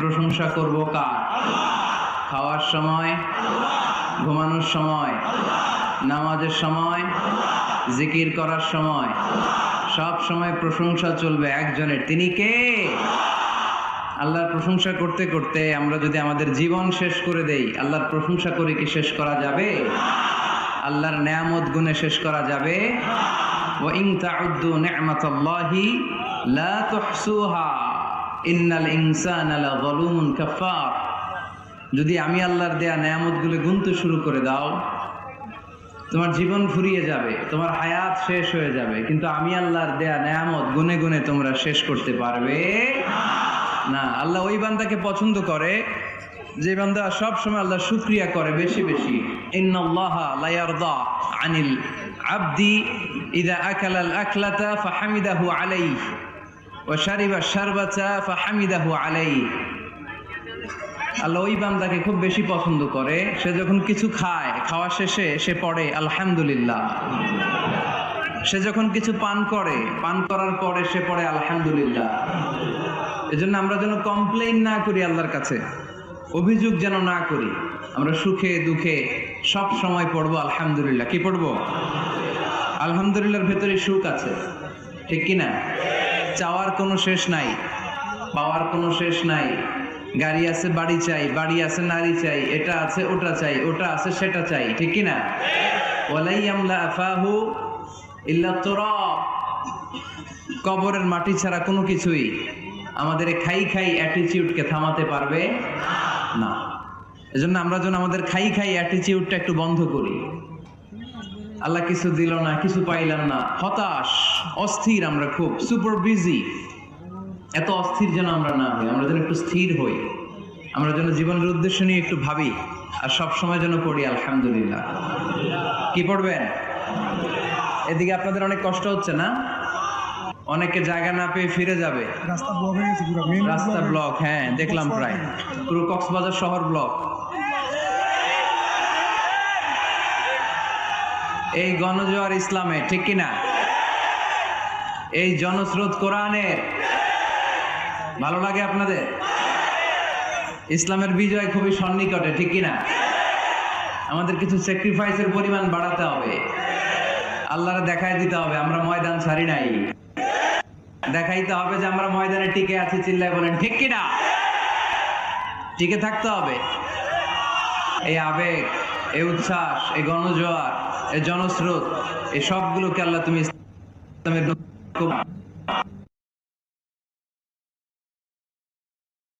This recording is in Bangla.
প্রশংসা করব কার? খাওয়ার সময়, ঘুমানোর সময়, নামাজের সময়, জিকির করার সময়, সব সময় প্রশংসা চলবে একজনের। তিনি কে? আল্লাহর প্রশংসা করতে করতে আমরা যদি আমাদের জীবন শেষ করে দেই, আল্লাহর প্রশংসা করে কি শেষ করা যাবে? আল্লাহর নেয়ামত গুণে শেষ করা যাবে? ও ইং তাউদ্দু নেয়ামত লা তুহসুহা। যদি আমি আল্লাহর দেয়া নিয়ামতগুলো গুনতে শুরু করে দাও, তোমার জীবন ফুরিয়ে যাবে, তোমার হায়াত শেষ হয়ে যাবে, কিন্তু আমি আল্লাহর দেয়া নিয়ামত গুনে গুনে তোমরা শেষ করতে পারবে না। আল্লাহ ওই বান্দাকে পছন্দ করে, যে বান্দা সব সময় আল্লাহ শুক্রিয়া করে বেশি বেশি। আনিল আব্দি, ইদা আকালাল আকলাতা ফাহামিদাহু আলাইহ। ওয়া শারিবা শারবাতা ফাহামিদাহু আলাইহি আল্লাহ ওই বান্দাকে খুব বেশি পছন্দ করে, সে যখন কিছু খায়, খাওয়া শেষে সে পড়ে, আলহামদুলিল্লাহ। সে যখন কিছু পান করে, পান করার পরে সে পড়ে, আলহামদুলিল্লাহ। এজন্য আমরা যেন কমপ্লেইন না করি আল্লাহর কাছে, অভিযোগ যেন না করি। আমরা সুখে, দুঃখে সব সময় পড়ব, আলহামদুলিল্লাহ। কি পড়ব? আলহামদুলিল্লাহর ভেতরে সুখ আছে, ঠিক কি না চাওয়ার কোনো শেষ নাই, পাওয়ার কোনো শেষ নাই। গাড়ি আছে, বাড়ি চাই, বাড়ি আছে, নারী চাই, এটা আছে, ওটা চাই, ওটা আছে, সেটা চাই, ঠিক কি না ওয়ালাই আমলা আফাহু ইল্লা তুরাব। কবরের মাটি ছাড়া কোনো কিছুই আমাদের খাই খাই অ্যাটিটিউডকে থামাতে পারবে না। এজন্য আমরা যেন আমাদের খাই খাই অ্যাটিটিউডটা একটু বন্ধ করি। আল্লাহ কিছু দিল না কিছু পাইলাম না। হতাশ অস্থির আমরা খুব সুপার বিজি এত অস্থির যেন আমরা না হই আমরা যেন একটু স্থির হই। আমরা যেন জীবনের উদ্দেশ্য নিয়ে একটু ভাবি আর সব সময় যেন পড়ি আলহামদুলিল্লাহ। কি পড়বেন? এদিকে আপনাদের অনেক কষ্ট হচ্ছে না? অনেকে জায়গা না পেয়ে ফিরে যাবে। রাস্তা ব্লক হয়ে দেখলাম প্রায়। পুরো কক্সবাজার শহর ব্লক এই গণজোয়ার ইসলামে, ঠিক কিনা? এই জনস্রোত কোরআনের ভালো লাগে আপনাদের? ইসলামের বিজয় খুবই সন্নিকটে, ঠিক কিনা? আমাদের কিছু স্যাক্রিফাইসের পরিমাণ বাড়াতে হবে। আল্লাহরে দেখাই দিতে হবে, আমরা ময়দান ছাড়ি নাই। দেখাইতে হবে যে আমরা ময়দানে টিকে আছি, চিল্লায় বলেন, ঠিক কিনা? টিকে থাকতে হবে। এই আবেগ, এই উচ্ছ্বাস, এই গণজোয়ার জনস্রোত এই সবগুলোকে আল্লাহ তুমি ইসলামের